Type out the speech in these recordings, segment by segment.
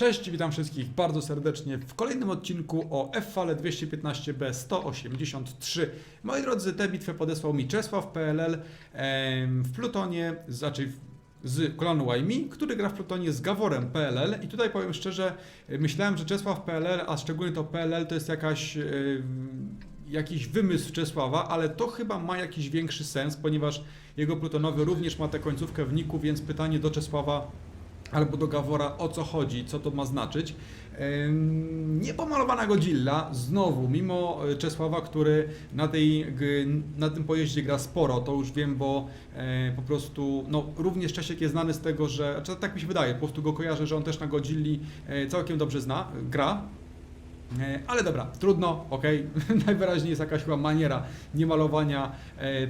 Cześć, witam wszystkich bardzo serdecznie w kolejnym odcinku o F-Fale 215B 183. Moi drodzy, tę bitwę podesłał mi Czesław PLL w Plutonie, znaczy z klanu Łajmi, który gra w Plutonie z Gaworem PLL i tutaj powiem szczerze, myślałem, że Czesław PLL, a szczególnie to PLL to jest jakaś jakiś wymysł Czesława, ale to chyba ma jakiś większy sens, ponieważ jego plutonowy również ma tę końcówkę w niku, więc pytanie do Czesława albo do Gawora o co chodzi, co to ma znaczyć. Niepomalowana Godzilla, znowu, mimo e, Czesława, który na, tej, na tym pojeździe gra sporo, to już wiem, bo e, po prostu, no również Czesiek jest znany z tego, że, znaczy, tak mi się wydaje, po prostu go kojarzę, że on też na Godzilli e, całkiem dobrze zna, gra, Ale dobra, trudno, okej. Najwyraźniej jest jakaś chyba maniera niemalowania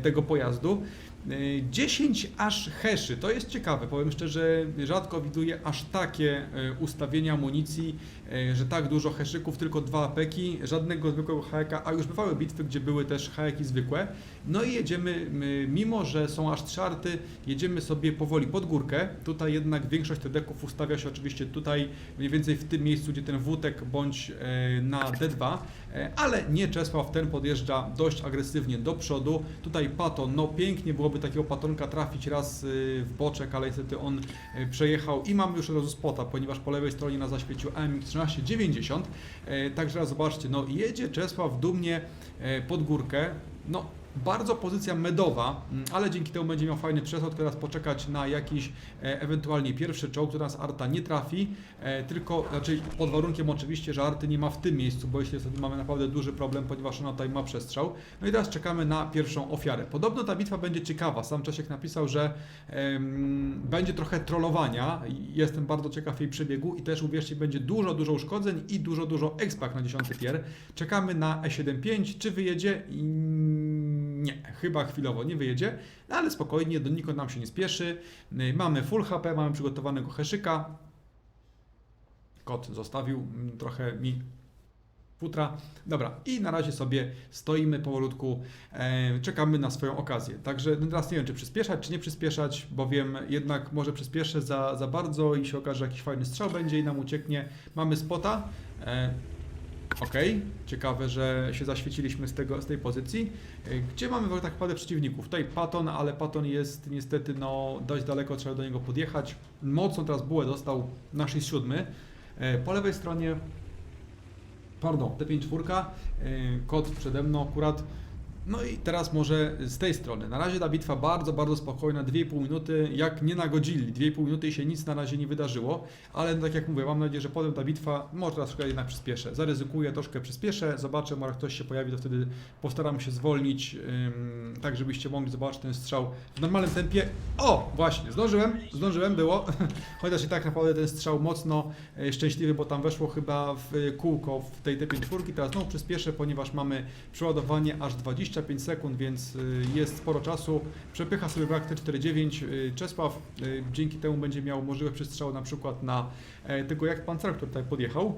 tego pojazdu. E, 10 aż heszy, to jest ciekawe, powiem szczerze, rzadko widuję aż takie e, ustawienia amunicji, e, że tak dużo heszyków, tylko dwa apeki, żadnego zwykłego hajeka, a już bywały bitwy, gdzie były też hajeki zwykłe. No i jedziemy, mimo że są aż trzy arty, jedziemy sobie powoli pod górkę. Tutaj jednak większość tedeków ustawia się oczywiście tutaj, mniej więcej w tym miejscu, gdzie ten wótek bądź e, na D2, e, ale nie Czesław, ten podjeżdża dość agresywnie do przodu. Tutaj Paton, no pięknie byłoby takiego Patonka trafić raz e, w boczek, ale niestety on e, przejechał i mamy już od razu spota, ponieważ po lewej stronie nas zaświecił AMX 1390. E, Także raz zobaczcie, no jedzie Czesław dumnie pod górkę. No bardzo pozycja medowa, mm, ale dzięki temu będzie miał fajny przeszłod, teraz poczekać na jakiś e, ewentualnie pierwszy czołg, który nas Arta nie trafi, e, tylko, znaczy pod warunkiem oczywiście, że Arty nie ma w tym miejscu, bo jeśli wtedy mamy naprawdę duży problem, ponieważ ona tutaj ma przestrzał. No i teraz czekamy na pierwszą ofiarę. Podobno ta bitwa będzie ciekawa, sam Czesiek napisał, że em, będzie trochę trollowania, jestem bardzo ciekaw jej przebiegu i też uwierzcie, będzie dużo, dużo uszkodzeń i dużo, dużo expak na 10 tier. Czekamy na E75, czy wyjedzie? I nie, chyba chwilowo nie wyjedzie, no ale spokojnie, do nikąd nam się nie spieszy. Y, Mamy full HP, mamy przygotowanego heszyka. Kot zostawił mm, trochę mi futra. Dobra, i na razie sobie stoimy powolutku, e, czekamy na swoją okazję. Także no teraz nie wiem, czy przyspieszać, czy nie przyspieszać, bowiem jednak może przyspieszę za, za bardzo i się okaże, że jakiś fajny strzał będzie i nam ucieknie. Mamy spota. E, Okej, ciekawe, że się zaświeciliśmy z, tego, z tej pozycji. E, Gdzie mamy tak naprawdę przeciwników? Tutaj Paton, ale Paton jest niestety no, dość daleko, trzeba do niego podjechać. Mocno teraz bułę dostał na 6-7. E, Po lewej stronie, pardon, T5-4, kod przede mną akurat. No i teraz może z tej strony. Na razie ta bitwa bardzo, bardzo spokojna, 2,5 minuty, jak nie na Godzilli. 2,5 minuty i się nic na razie nie wydarzyło, ale tak jak mówię, mam nadzieję, że potem ta bitwa może troszkę jednak przyspieszę. Zaryzykuję, troszkę przyspieszę, zobaczę, może ktoś się pojawi, to wtedy postaram się zwolnić, ym, tak żebyście mogli zobaczyć ten strzał w normalnym tempie. O, właśnie, zdążyłem, zdążyłem, było. Chociaż i tak naprawdę ten strzał mocno e, szczęśliwy, bo tam weszło chyba w e, kółko w tej T5 Teraz znowu przyspieszę, ponieważ mamy przeładowanie aż 25 sekund, więc y, jest sporo czasu. Przepycha sobie brak T49. Y, Czesław y, dzięki temu będzie miał możliwe przestrzał na przykład na e, tego jak pancer, który tutaj podjechał.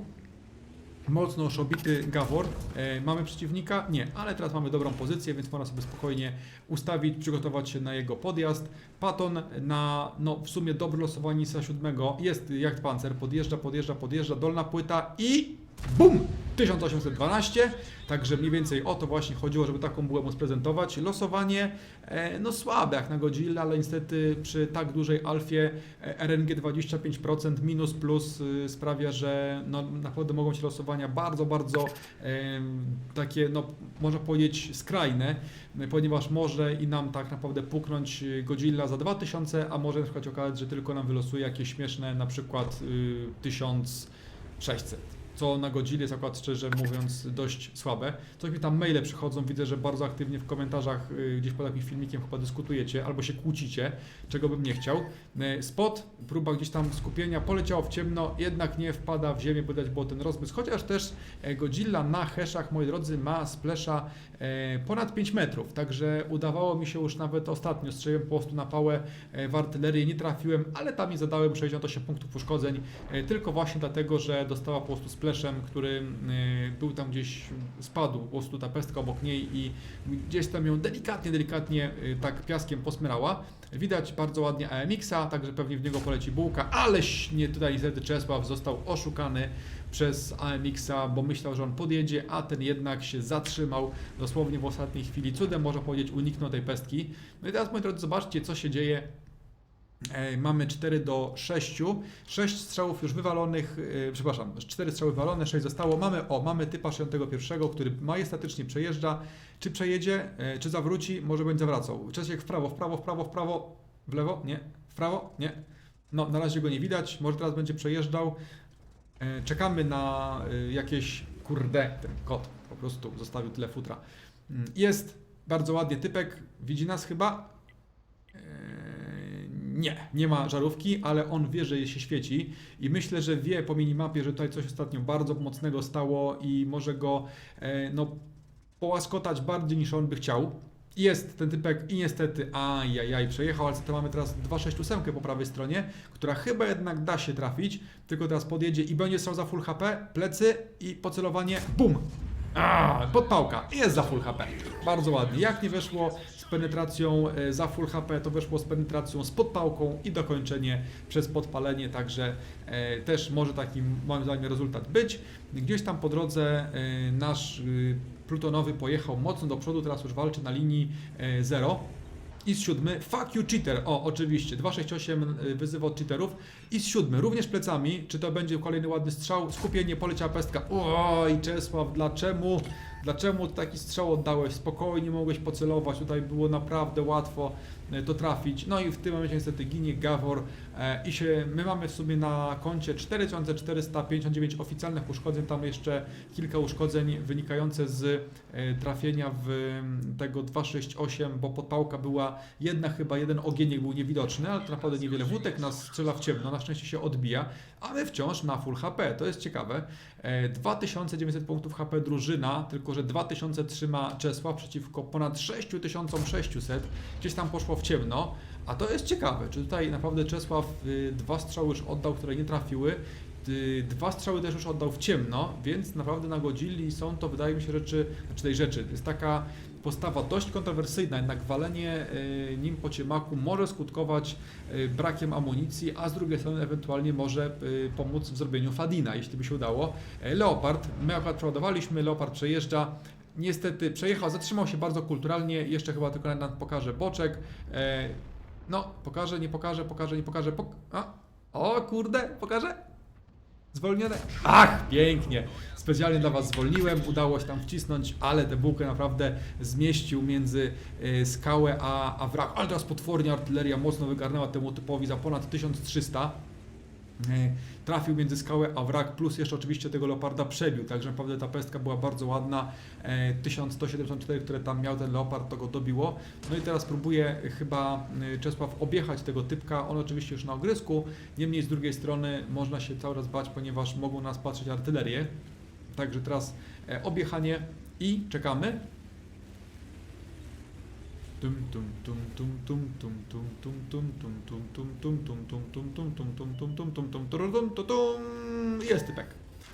Mocno już obity Gawor. E, mamy przeciwnika? Nie, ale teraz mamy dobrą pozycję, więc można sobie spokojnie ustawić, przygotować się na jego podjazd. Paton na no, w sumie dobre losowanie Nisa 7 jest jak pancer, podjeżdża, podjeżdża, podjeżdża, dolna płyta i BUM! 1812, także mniej więcej o to właśnie chodziło, żeby taką bułę mu sprezentować. Losowanie, e, no słabe jak na Godzilla, ale niestety przy tak dużej alfie e, RNG 25% minus plus y, sprawia, że no, naprawdę mogą się losowania bardzo, bardzo takie, no można powiedzieć skrajne, y, ponieważ może i nam tak naprawdę puknąć y, Godzilla za 2000, a może na przykład okazać, że tylko nam wylosuje jakieś śmieszne na przykład y, 1600 co na Godzilla jest akurat szczerze mówiąc dość słabe. Coś mi tam maile przychodzą, widzę, że bardzo aktywnie w komentarzach y, gdzieś pod jakimś filmikiem chyba dyskutujecie albo się kłócicie, czego bym nie chciał. Y, Spot, próba gdzieś tam skupienia, poleciało w ciemno, jednak nie wpada w ziemię, by dać było ten rozmysł, chociaż też e, Godzilla na heszach, moi drodzy, ma splesza e, ponad 5 metrów, także udawało mi się już nawet ostatnio, strzeliłem po prostu na pałę e, w artylerię, nie trafiłem, ale tam mi zadałem 68 punktów uszkodzeń, tylko właśnie dlatego, że dostała po prostu spleszem, który y, był tam gdzieś, spadł po prostu ta pestka obok niej i gdzieś tam ją delikatnie, delikatnie y, tak piaskiem posmyrała. Widać bardzo ładnie AMX-a, także pewnie w niego poleci bułka, aleś nie tutaj niestety Czesław został oszukany przez AMX-a, bo myślał, że on podjedzie, a ten jednak się zatrzymał dosłownie w ostatniej chwili. Cudem można powiedzieć uniknął tej pestki. No i teraz moi drodzy, zobaczcie co się dzieje Mamy 4 do 6. 6 strzałów już wywalonych, e, przepraszam, 4 strzały wywalone, 6 zostało. Mamy, o, mamy typa 61, który majestatycznie przejeżdża. Czy przejedzie, e, czy zawróci, może będzie zawracał. Czesiek w prawo, w prawo, w prawo, w prawo, w lewo, nie, w prawo, nie. No, na razie go nie widać, może teraz będzie przejeżdżał. E, Czekamy na e, jakieś, kurde, ten kot po prostu zostawił tyle futra. Mm, Jest bardzo ładnie typek, widzi nas chyba, Eee, Nie, nie ma żarówki, ale on wie, że się świeci i myślę, że wie po minimapie, że tutaj coś ostatnio bardzo mocnego stało i może go e, no, połaskotać bardziej niż on by chciał. Jest ten typek i niestety, ajajaj, przejechał, ale to mamy teraz 268 po prawej stronie, która chyba jednak da się trafić, tylko teraz podjedzie i będzie strzał za full HP, plecy i pocelowanie, bum! A, podpałka jest za full HP. Bardzo ładnie. Jak nie weszło penetracją e, za full HP, to weszło z penetracją z podpałką i dokończenie przez podpalenie, także e, też może taki moim zdaniem rezultat być. Gdzieś tam po drodze e, nasz y, plutonowy pojechał mocno do przodu, teraz już walczy na linii e, 0. I z siódmy, fuck you cheater, o oczywiście, 268 y, wyzywa od cheaterów. I z siódmy, również plecami, czy to będzie kolejny ładny strzał, skupienie, poleciała pestka. Oj, Czesław, dlaczego, dlaczego taki strzał oddałeś? Spokojnie mogłeś pocelować, tutaj było naprawdę łatwo y, to trafić. No i w tym momencie niestety ginie Gawor e, i się, my mamy w sumie na koncie 4459 oficjalnych uszkodzeń, tam jeszcze kilka uszkodzeń wynikające z e, trafienia w tego 268, bo podpałka była jedna chyba, jeden ogieniek był niewidoczny, ale to naprawdę niewiele wódek nas strzela w ciemno, na szczęście się odbija, a my wciąż na full HP, to jest ciekawe. E, 2900 punktów HP drużyna, tylko że 2000 trzyma Czesław przeciwko ponad 6600, gdzieś tam poszło w ciemno, a to jest ciekawe, czy tutaj naprawdę Czesław y, dwa strzały już oddał, które nie trafiły, dwa strzały też już oddał w ciemno, więc naprawdę nagodzili są to, wydaje mi się, rzeczy, znaczy tej rzeczy, jest taka postawa dość kontrowersyjna, jednak walenie y, nim po ciemaku może skutkować y, brakiem amunicji, a z drugiej strony ewentualnie może y, pomóc w zrobieniu Fadina, jeśli by się udało. E, Leopard, my akurat przeładowaliśmy, Leopard przejeżdża, niestety przejechał, zatrzymał się bardzo kulturalnie, jeszcze chyba tylko nam pokaże boczek. E, No, pokażę, nie pokażę, pokażę, nie pokażę, pok a, o kurde, pokażę? Zwolnione? Ach, pięknie. Specjalnie dla Was zwolniłem, udało się tam wcisnąć, ale tę bułkę naprawdę zmieścił między y, skałę a, a wrak. Ale teraz potwornie artyleria mocno wygarnęła temu typowi za ponad 1300. Y, Trafił między skałę a wrak, plus jeszcze oczywiście tego leoparda przebił, także naprawdę ta pestka była bardzo ładna. E, 1174, które tam miał ten leopard, to go dobiło. No i teraz próbuje chyba y, Czesław objechać tego typka, on oczywiście już na ogrysku, niemniej z drugiej strony można się cały raz bać, ponieważ mogą nas patrzeć artylerię. Także teraz e, objechanie i czekamy. Jest typek.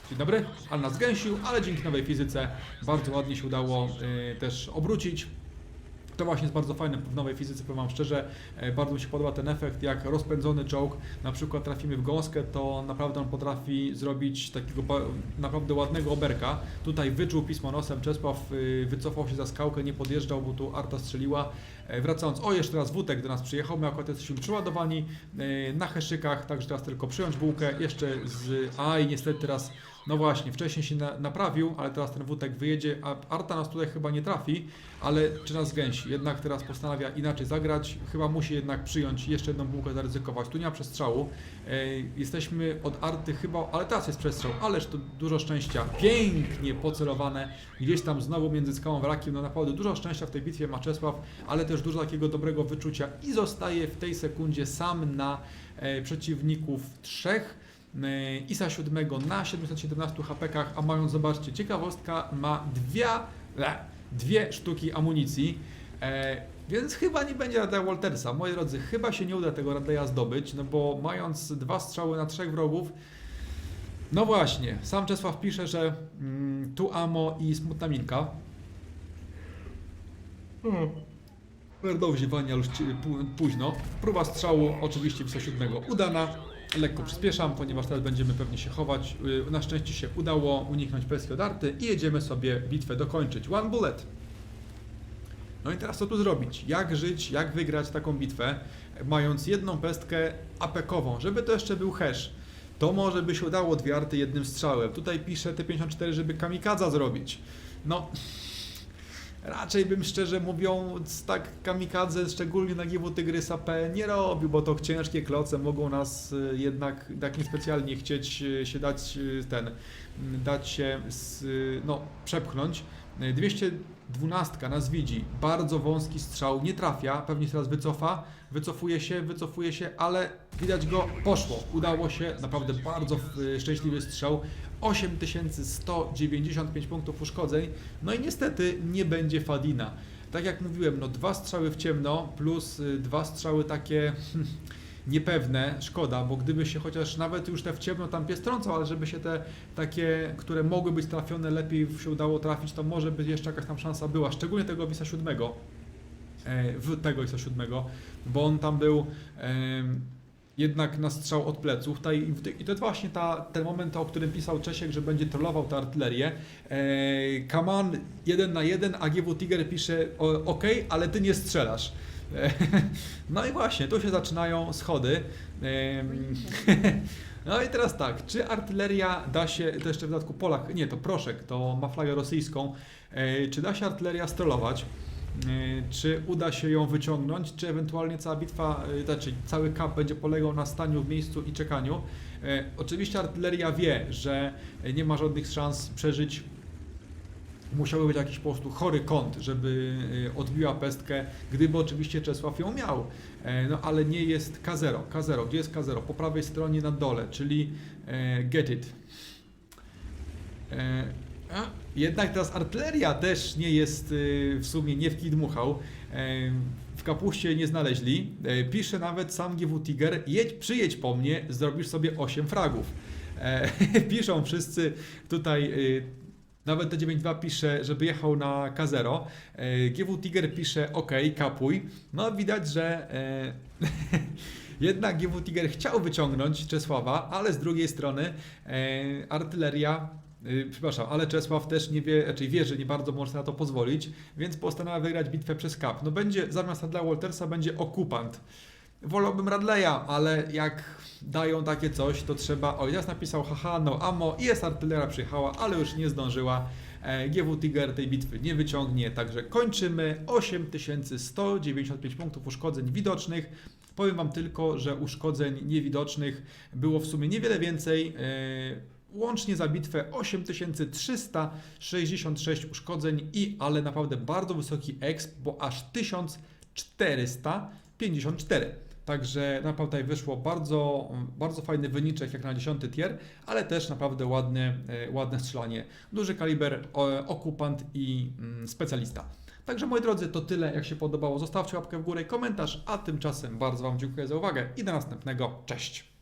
Dzień dobry, ale nas gęsił, ale dzięki nowej fizyce bardzo ładnie się udało y, też obrócić. To właśnie jest bardzo fajne w nowej fizyce, powiem Wam szczerze, e, bardzo mi się podoba ten efekt, jak rozpędzony czołg, na przykład trafimy w gąskę, to naprawdę on potrafi zrobić takiego naprawdę ładnego oberka. Tutaj wyczuł pismo nosem, Czesław y, wycofał się za skałkę, nie podjeżdżał, bo tu Arta strzeliła. E, Wracając, o jeszcze raz Wutek do nas przyjechał, my akurat jesteśmy przeładowani e, na heszyckach, także teraz tylko przyjąć bułkę, jeszcze z... A i niestety teraz, no właśnie, wcześniej się na, naprawił, ale teraz ten Wutek wyjedzie, a Arta nas tutaj chyba nie trafi, ale czy nas gęsi? Jednak teraz postanawia inaczej zagrać, chyba musi jednak przyjąć jeszcze jedną bułkę, zaryzykować, tu nie ma przestrzału, e, jesteśmy od Arty chyba, ale teraz jest przestrzał, ależ to dużo szczęścia, pięknie pocelowane, gdzieś tam znowu między skałą a wrakiem, no naprawdę dużo szczęścia w tej bitwie ma Czesław, ale też dużo takiego dobrego wyczucia i zostaje w tej sekundzie sam na e, przeciwników trzech. E, Isa siódmego na 717 HP'kach, a mając, zobaczcie, ciekawostka, ma dwie, le, dwie sztuki amunicji, e, więc chyba nie będzie Radleya Waltersa. Moi drodzy, chyba się nie uda tego Radleya zdobyć, no bo mając dwa strzały na trzech wrogów, No właśnie, sam Czesław pisze, że mm, tu Amo i smutna minka. Będą wziewania już ci- pó- późno. Próba strzału oczywiście w 7 udana. Lekko przyspieszam, ponieważ teraz będziemy pewnie się chować. Y, Na szczęście się udało uniknąć peski od arty i jedziemy sobie bitwę dokończyć. One bullet. No i teraz co tu zrobić? Jak żyć, jak wygrać taką bitwę, mając jedną pestkę apekową, żeby to jeszcze był hash. To może by się udało dwie arty jednym strzałem. Tutaj pisze T54, żeby kamikadza zrobić. No, raczej bym szczerze mówiąc tak kamikadze, szczególnie na GW Tygrysa P nie robił, bo to ciężkie kloce mogą nas y, jednak tak niespecjalnie chcieć y, się dać y, ten, y, dać się z, no, przepchnąć. Y, 212 nas widzi, bardzo wąski strzał, nie trafia, pewnie się teraz wycofa, wycofuje się, wycofuje się, ale widać go, poszło, udało się, naprawdę bardzo szczęśliwy strzał, 8195 punktów uszkodzeń, no i niestety nie będzie Fadina. Tak jak mówiłem, no dwa strzały w ciemno plus y, dwa strzały takie hmm, niepewne, szkoda, bo gdyby się chociaż nawet już te w ciemno tam pies trącał, ale żeby się te takie, które mogły być trafione lepiej się udało trafić, to może by jeszcze jakaś tam szansa była, szczególnie tego Wisa siódmego, e, w tego Wisa siódmego, bo on tam był jednak na strzał od pleców. Tutaj, I to jest właśnie ta, ten moment, o którym pisał Czesiek, że będzie trollował tę artylerię. E, Kaman jeden na jeden, a GW Tiger pisze ok, ale ty nie strzelasz. E, No i właśnie, tu się zaczynają schody. Em, No i teraz tak, czy artyleria da się, to jeszcze w dodatku Polak, nie, to Proszek, to ma flagę rosyjską, E, czy da się artyleria strollować? E, Czy uda się ją wyciągnąć, czy ewentualnie cała bitwa, e, znaczy cały kap będzie polegał na staniu w miejscu i czekaniu? E, Oczywiście artyleria wie, że nie ma żadnych szans przeżyć musiałby być jakiś po prostu chory kąt, żeby e, odbiła pestkę, gdyby oczywiście Czesław ją miał. E, No ale nie jest K0. K0, gdzie jest K0? Po prawej stronie na dole, czyli e, get it. Jednak teraz artyleria też nie jest e, w sumie nie w kij dmuchał. E, W kapuście nie znaleźli. E, Pisze nawet sam GW Tiger, jedź, przyjedź po mnie, zrobisz sobie 8 fragów. E, Piszą wszyscy tutaj e, nawet T92 pisze, żeby jechał na K0. E, GW Tiger pisze OK, kapuj. No widać, że jednak GW Tiger chciał wyciągnąć Czesława, ale z drugiej strony artyleria Przepraszam, ale Czesław też nie wie, raczej wie, że nie bardzo może na to pozwolić, więc postanawia wygrać bitwę przez kap. No będzie, zamiast Adla Waltersa będzie okupant. Wolałbym Radleya, ale jak dają takie coś, to trzeba. O, teraz napisał, haha, no amo, jest artyleria przyjechała, ale już nie zdążyła. E, GW Tiger tej bitwy nie wyciągnie, także kończymy. 8195 punktów uszkodzeń widocznych. Powiem Wam tylko, że uszkodzeń niewidocznych było w sumie niewiele więcej. Łącznie za bitwę 8366 uszkodzeń i ale naprawdę bardzo wysoki exp, bo aż 1454. Także naprawdę tutaj wyszło bardzo, bardzo fajny wyniczek jak na 10 tier, ale też naprawdę ładne, ładne strzelanie. Duży kaliber, okupant i mm, specjalista. Także moi drodzy, to tyle. Jak się podobało, zostawcie łapkę w górę i komentarz, a tymczasem bardzo Wam dziękuję za uwagę i do następnego. Cześć!